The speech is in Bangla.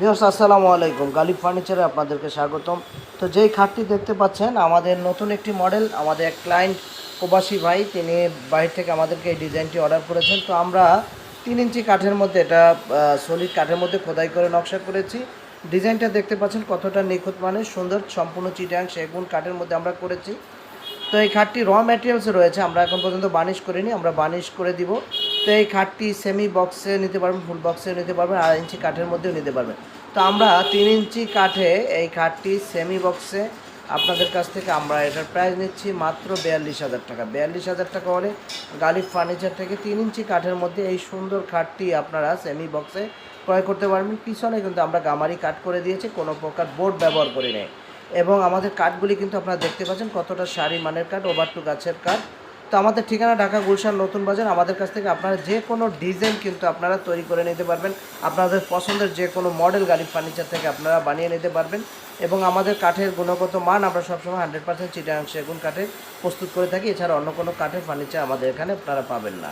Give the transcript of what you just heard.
বিহস আসসালামু আলাইকুম। গালিব ফার্নিচারে আপনাদেরকে স্বাগতম। তো যেই খাটটি দেখতে পাচ্ছেন, আমাদের নতুন একটি মডেল, আমাদের এক ক্লায়েন্ট প্রবাসী ভাই, তিনি বাইরে থেকে আমাদেরকে এই ডিজাইনটি অর্ডার করেছেন। তো আমরা তিন ইঞ্চি কাঠের মধ্যে এটা সলিড কাঠের মধ্যে খোদাই করে নকশা করেছি। ডিজাইনটা দেখতে পাচ্ছেন কতটা নিখুঁত মানে সুন্দর, সম্পূর্ণ চিটাং সেগুন কাঠের মধ্যে আমরা করেছি। তো এই খাটটি র ম্যাটেরিয়ালস রয়েছে, আমরা এখন পর্যন্ত বানিশ করিনি, আমরা বানিশ করে দিব। তো এই খাটটি সেমি বক্সে নিতে পারবেন ফুল বক্সে নিতে পারবেন, আড়াই ইঞ্চি কাঠের মধ্যেও নিতে পারবেন। তো আমরা তিন ইঞ্চি কাঠে এই খাটটি সেমি বক্সে আপনাদের কাছ থেকে আমরা এটার প্রাইস নিচ্ছি মাত্র বিয়াল্লিশ হাজার টাকা। বিয়াল্লিশ হাজার টাকা হলে গালিব ফার্নিচার থেকে তিন ইঞ্চি কাঠের মধ্যে এই সুন্দর খাটটি আপনারা সেমি বক্সে ক্রয় করতে পারবেন। পিছনে কিন্তু আমরা গামারি কাট করে দিয়েছি, কোনো প্রকার বোর্ড ব্যবহার করি নেই। এবং আমাদের কাঠগুলি কিন্তু আপনারা দেখতে পাচ্ছেন কতটা শাড়ি মানের কাঠ ওভার টু গাছের কাঠ তো আমাদের ঠিকানা ঢাকা গুলশান নতুন বাজার। আমাদের কাছ থেকে আপনারা যে কোনো ডিজাইন কিন্তু আপনারা তৈরি করে নিতে পারবেন। আপনাদের পছন্দের যে কোনো মডেল গাড়ি ফার্নিচার থেকে আপনারা বানিয়ে নিতে পারবেন। এবং আমাদের কাঠের গুণগত মান আমরা সবসময় হান্ড্রেড পার্সেন্ট চিটাং সেগুন কাঠের প্রস্তুত করে থাকি। এছাড়া অন্য কোনো কাঠের ফার্নিচার আমাদের এখানে আপনারা পাবেন না।